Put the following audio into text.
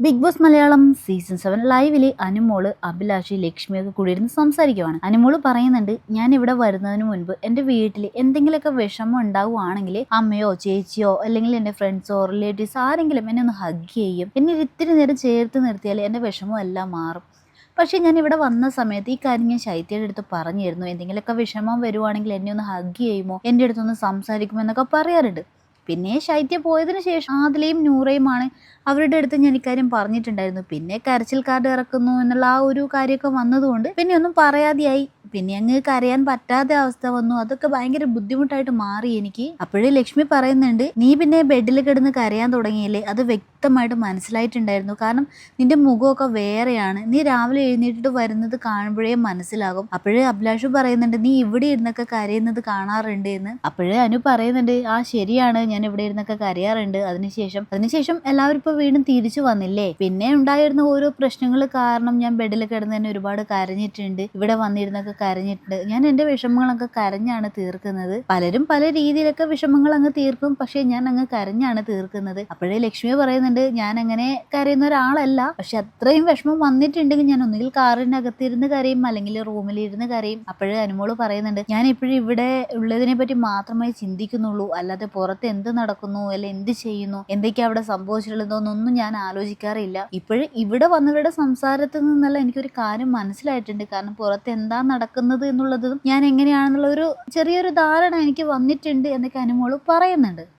Big boss Malayalam season seven ലൈവിൽ അനുമോൾ അഭിലാഷി ലക്ഷ്മിയൊക്കെ കൂടി ഇരുന്ന് സംസാരിക്കുവാണ്. അനുമോൾ പറയുന്നുണ്ട് ഞാൻ ഇവിടെ വരുന്നതിന് മുൻപ് എന്റെ വീട്ടിൽ എന്തെങ്കിലുമൊക്കെ വിഷമം ഉണ്ടാവുകയാണെങ്കിൽ അമ്മയോ ചേച്ചിയോ അല്ലെങ്കിൽ എന്റെ ഫ്രണ്ട്സോ റിലേറ്റീവ്സ് ആരെങ്കിലും എന്നെ ഒന്ന് ഹഗ് ചെയ്യും. എന്നെ ഇത്തിരി നേരം ചേർത്ത് നിർത്തിയാൽ എന്റെ വിഷമം എല്ലാം മാറും. പക്ഷേ ഞാൻ ഇവിടെ വന്ന സമയത്ത് ഈ കാര്യം ഞാൻ ശൈത്യയുടെ അടുത്ത് പറഞ്ഞിരുന്നു. എന്തെങ്കിലുമൊക്കെ വിഷമം വരുവാണെങ്കിൽ എന്നെ ഒന്ന് ഹഗ് ചെയ്യുമോ? എന്റെ അടുത്തൊന്ന് സംസാരിക്കുമോ എന്നൊക്കെ പറയാറുണ്ട്. പിന്നെ ശൈത്യ പോയതിന് ശേഷം ആദിലയും നൂറയുമാണ് അവരുടെ അടുത്ത് ഞാൻ ഇക്കാര്യം പറഞ്ഞിട്ടുണ്ടായിരുന്നു. പിന്നെ കരച്ചിൽ കാർഡ് ഇറക്കുന്നു എന്നുള്ള ആ ഒരു കാര്യമൊക്കെ വന്നതുകൊണ്ട് പിന്നെ ഒന്നും പറയാതെയായി. പിന്നെ അങ്ങ് കരയാൻ പറ്റാത്ത അവസ്ഥ വന്നു. അതൊക്കെ ഭയങ്കര ബുദ്ധിമുട്ടായിട്ട് മാറി എനിക്ക്. അപ്പോഴേ ലക്ഷ്മി പറയുന്നുണ്ട് നീ പിന്നെ ബെഡിൽ കിടന്ന് കരയാൻ തുടങ്ങിയില്ലേ? അത് വ്യക്തമായിട്ട് മനസ്സിലായിട്ടുണ്ടായിരുന്നു. കാരണം നിന്റെ മുഖമൊക്കെ വേറെയാണ്. നീ രാവിലെ എഴുന്നേറ്റിട്ട് വരുന്നത് കാണുമ്പോഴേ മനസ്സിലാകും. അപ്പോഴേ അഭിലാഷ് പറയുന്നുണ്ട് നീ ഇവിടെ ഇരുന്നൊക്കെ കരയുന്നത് കാണാറുണ്ട് എന്ന്. അപ്പോഴേ അനു പറയുന്നുണ്ട് ആ ശരിയാണ്. ഞാൻ ഇവിടെ ഇരുന്നൊക്കെ കരയാറുണ്ട്. അതിനുശേഷം അതിനുശേഷം എല്ലാവരും ഇപ്പൊ വീണ്ടും തിരിച്ചു വന്നില്ലേ? പിന്നെ ഉണ്ടായിരുന്ന ഓരോ പ്രശ്നങ്ങൾ കാരണം ഞാൻ ബെഡിൽ കിടന്ന് തന്നെ ഒരുപാട് കരഞ്ഞിട്ടുണ്ട്. ഇവിടെ വന്നിരുന്നൊക്കെ കരഞ്ഞിട്ടുണ്ട്. ഞാൻ എന്റെ വിഷമങ്ങളൊക്കെ കരഞ്ഞാണ് തീർക്കുന്നത്. പലരും പല രീതിയിലൊക്കെ വിഷമങ്ങൾ അങ്ങ് തീർക്കും. പക്ഷെ ഞാൻ അങ്ങ് കരഞ്ഞാണ് തീർക്കുന്നത്. അപ്പോഴേ ലക്ഷ്മി പറയുന്നുണ്ട് ഞാൻ അങ്ങനെ കരയുന്ന ഒരാളല്ല. പക്ഷെ അത്രയും വിഷമം വന്നിട്ടുണ്ടെങ്കിൽ ഞാൻ ഒന്നുകിൽ കാറിനകത്തിരുന്ന് കരയും അല്ലെങ്കിൽ റൂമിലിരുന്ന് കരയും. അപ്പോഴേ അനുമോൾ പറയുന്നുണ്ട് ഞാൻ ഇപ്പോഴും ഇവിടെ ഉള്ളതിനെ പറ്റി മാത്രമേ ചിന്തിക്കുന്നുള്ളൂ. അല്ലാതെ പുറത്ത് എന്ത് നടക്കുന്നു അല്ല എന്ത് ചെയ്യുന്നു എന്തൊക്കെയാ അവിടെ സംഭവിച്ചിട്ടുള്ളതെന്നൊന്നും ഞാൻ ആലോചിക്കാറില്ല. ഇപ്പോഴും ഇവിടെ വന്നവരുടെ സംസാരത്തിൽ നിന്നല്ല എനിക്കൊരു കാര്യം മനസ്സിലായിട്ടുണ്ട്. കാരണം പുറത്ത് എന്താ നടക്കുന്നത് എന്നുള്ളതും ഞാൻ എങ്ങനെയാണെന്നുള്ള ഒരു ചെറിയൊരു ധാരണ എനിക്ക് വന്നിട്ടുണ്ട് എന്നൊക്കെ അനുമോൾ പറയുന്നുണ്ട്.